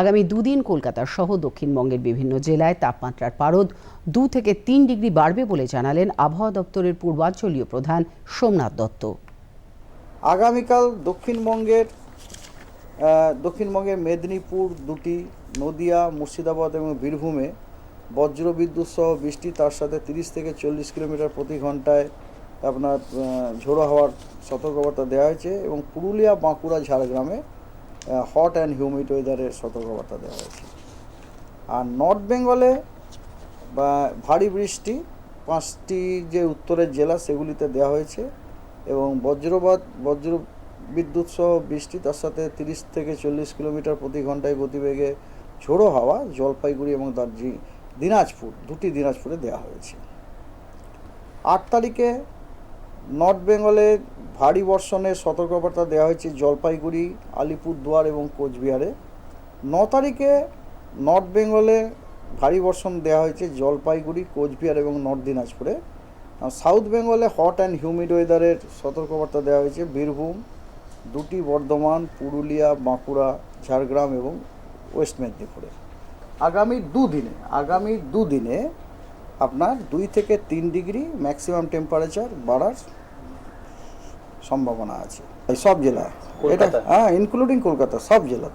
আগামী দুদিন কলকাতা সহ দক্ষিণবঙ্গের বিভিন্ন জেলায় তাপমাত্রার পারদ দু থেকে তিন ডিগ্রি বাড়বে বলে জানালেন আবহাওয়া দপ্তরের পূর্বাঞ্চলীয় প্রধান সোমনাথ দত্ত। আগামীকাল দক্ষিণবঙ্গের দক্ষিণবঙ্গের মেদিনীপুর দুটি, নদিয়া, মুর্শিদাবাদ এবং বীরভূমে বজ্রবিদ্যুৎ সহ বৃষ্টি, তার সাথে তিরিশ থেকে চল্লিশ কিলোমিটার প্রতি ঘন্টায় আপনার ঝোড়ো হওয়ার সতর্কবার্তা দেওয়া হয়েছে এবং পুরুলিয়া, বাঁকুড়া, ঝাড়গ্রামে হট অ্যান্ড হিউমিড ওয়েদারের সতর্কবার্তা দেওয়া হয়েছে। আর নর্থ বেঙ্গলে বা ভারী বৃষ্টি পাঁচটি যে উত্তরের জেলা সেগুলিতে দেওয়া হয়েছে এবং বজ্রপাত, বজ্র বিদ্যুৎ সহ বৃষ্টি তার সাথে তিরিশ থেকে চল্লিশ কিলোমিটার প্রতি ঘন্টায় গতিবেগে ঝোড়ো হাওয়া জলপাইগুড়ি এবং দার্জিলিং, দিনাজপুর, দুটি দিনাজপুরে দেওয়া হয়েছে। আট তারিখে নর্থ বেঙ্গলে ভারী বর্ষণের সতর্কবার্তা দেওয়া হয়েছে জলপাইগুড়ি, আলিপুরদুয়ার এবং কোচবিহারে। ন তারিখে নর্থ বেঙ্গলে ভারী বর্ষণ দেওয়া হয়েছে জলপাইগুড়ি, কোচবিহার এবং নর্থ দিনাজপুরে। সাউথ বেঙ্গলে হট অ্যান্ড হিউমিড ওয়েদারের সতর্কবার্তা দেওয়া হয়েছে বীরভূম, দুটি বর্ধমান, পুরুলিয়া, বাঁকুড়া, ঝাড়গ্রাম এবং ওয়েস্ট মেদিনীপুরে। আগামী দুদিনে আগামী দুদিনে আপনার দুই থেকে তিন ডিগ্রি ম্যাক্সিমাম টেম্পারেচার বাড়ার সম্ভাবনা আছে। এই সব জেলা এটা হ্যাঁ ইনক্লুডিং কলকাতা সব জেলা